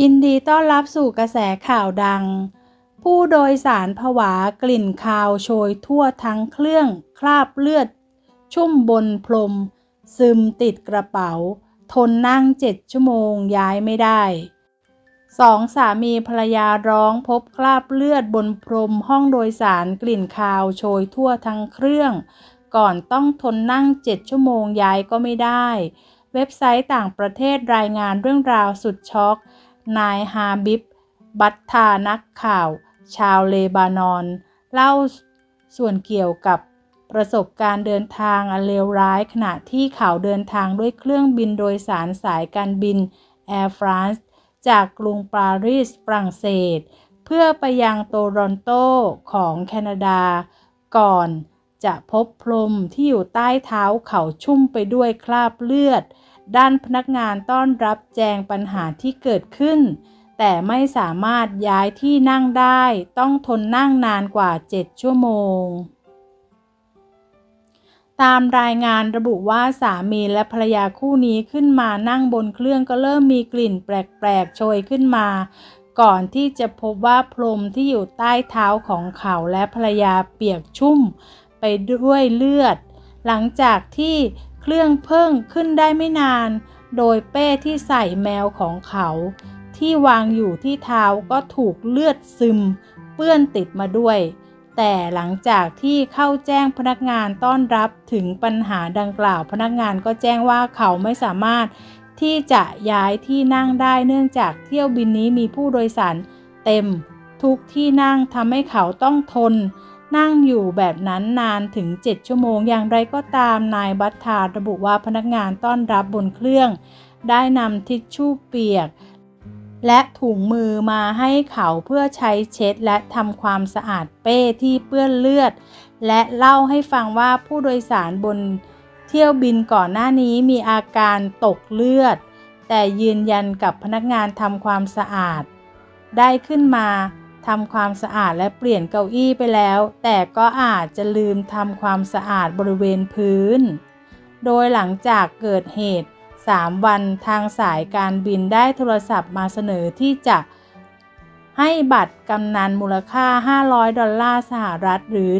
ยินดีต้อนรับสู่กระแสข่าวดัง ผู้โดยสารผวากลิ่นคาวโชยทั่วทั้งเครื่องคราบเลือด ชุ่มบนพรม ซึมติดกระเป๋า ทนนั่งเจ็ดชั่วโมงย้ายไม่ได้สองสามีภรรยาร้องพบคราบเลือดบนพรมห้องโดยสารกลิ่นคาวโชยทั่วทั้งเครื่อง ก่อนต้องทนนั่งเจ็ดชั่วโมงย้ายก็ไม่ได้ เว็บไซต์ต่างประเทศรายงานเรื่องราวสุดช็อก นายฮาบิบ บัตทานักข่าว ชาวเลบานอน เล่าส่วนเกี่ยวกับประสบการณ์เดินทางอันเลวร้าย ขณะที่เขาเดินทางด้วยเครื่องบินโดยสารสายการบิน Air France จากกรุงปารีสฝรั่งเศส เพื่อไปยังโตรอนโตของแคนาดา ก่อนจะพบพรมที่อยู่ใต้เท้าเขาชุ่มไปด้วยคราบเลือด ด้านพนักงานต้อนรับแจงปัญหาที่เกิดขึ้น แต่ไม่สามารถย้ายที่นั่งได้ ต้องทนนั่งนานกว่า 7 ชั่วโมง ตามรายงานระบุว่าสามีและภรรยาคู่นี้ขึ้นมานั่งบนเครื่องก็เริ่มมีกลิ่นแปลกๆโชยขึ้นมา ก่อนที่จะพบว่าพรมที่อยู่ใต้เท้าของเขาและภรรยาเปียกชุ่มไปด้วยเลือด หลังจากที่ เครื่องเพิ่งขึ้นได้ไม่นาน โดยเป้ที่ใส่แมวของเขา ที่วางอยู่ที่เท้าก็ถูกเลือดซึม เปื้อนติดมาด้วย แต่หลังจากที่เข้าแจ้งพนักงานต้อนรับถึงปัญหาดังกล่าว พนักงานก็แจ้งว่าเขาไม่สามารถที่จะย้ายที่นั่งได้เนื่องจากเที่ยวบินนี้มีผู้โดยสารเต็มทุกที่นั่งทำให้เขาต้องทน นั่งอยู่แบบนั้นนานถึง 7 ชั่วโมง อย่างไรก็ตามนายบัตทาระบุว่าพนักงานต้อนรับบนเครื่อง ได้นำทิชชู่เปียก และถุงมือมาให้เขาเพื่อใช้เช็ดและทำความสะอาดเป้ที่เปื้อนเลือด และเล่าให้ฟังว่าผู้โดยสารบนเที่ยวบินก่อนหน้านี้มีอาการตกเลือด แต่ยืนยันกับพนักงานทำความสะอาด ได้ขึ้นมา ทำความสะอาดและเปลี่ยนเก้าอี้ไปแล้ว แต่ก็อาจจะลืมทำความสะอาดบริเวณพื้น โดยหลังจากเกิดเหตุ 3 วันทางสายการบินได้โทรศัพท์มาเสนอที่จะให้บัตรกำนันมูลค่า 500 ดอลลาร์สหรัฐ หรือ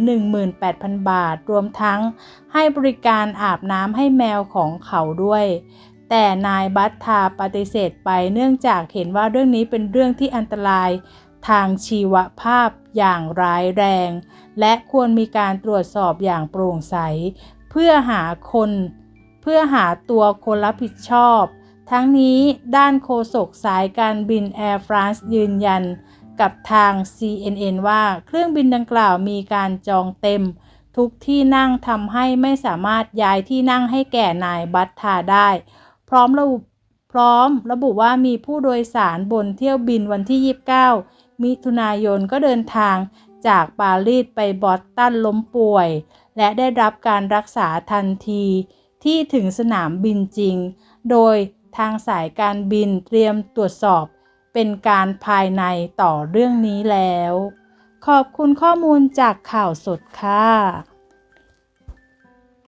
18,000 บาท รวมทั้งให้บริการอาบน้ำให้แมวของเขาด้วย แต่นายบัตทาปฏิเสธไปเนื่องจากเห็นว่าเรื่องนี้เป็นเรื่องที่อันตราย ทางชีวภาพอย่างร้ายแรง และควรมีการตรวจสอบอย่างโปร่งใส เพื่อหาคน เพื่อหาตัวคนรับผิดชอบ ทั้งนี้ด้านโฆษกสายการบิน Air France ยืนยันกับทาง CNN ว่าเครื่องบินดังกล่าวมีการจองเต็ม ทุกที่นั่งทำให้ไม่สามารถย้ายที่นั่งให้แก่นายบัตทาได้ พร้อมระบุ พร้อมระบุว่ามีผู้โดยสารบนเที่ยวบินวันที่ 29 มิถุนายนก็เดินทางจากปารีสไปบอสตันล้มป่วย และได้รับการรักษาทันทีที่ถึงสนามบินจริง โดยทางสายการบินเตรียมตรวจสอบเป็นการภายในต่อเรื่องนี้แล้ว ขอบคุณข้อมูลจากข่าวสดค่ะ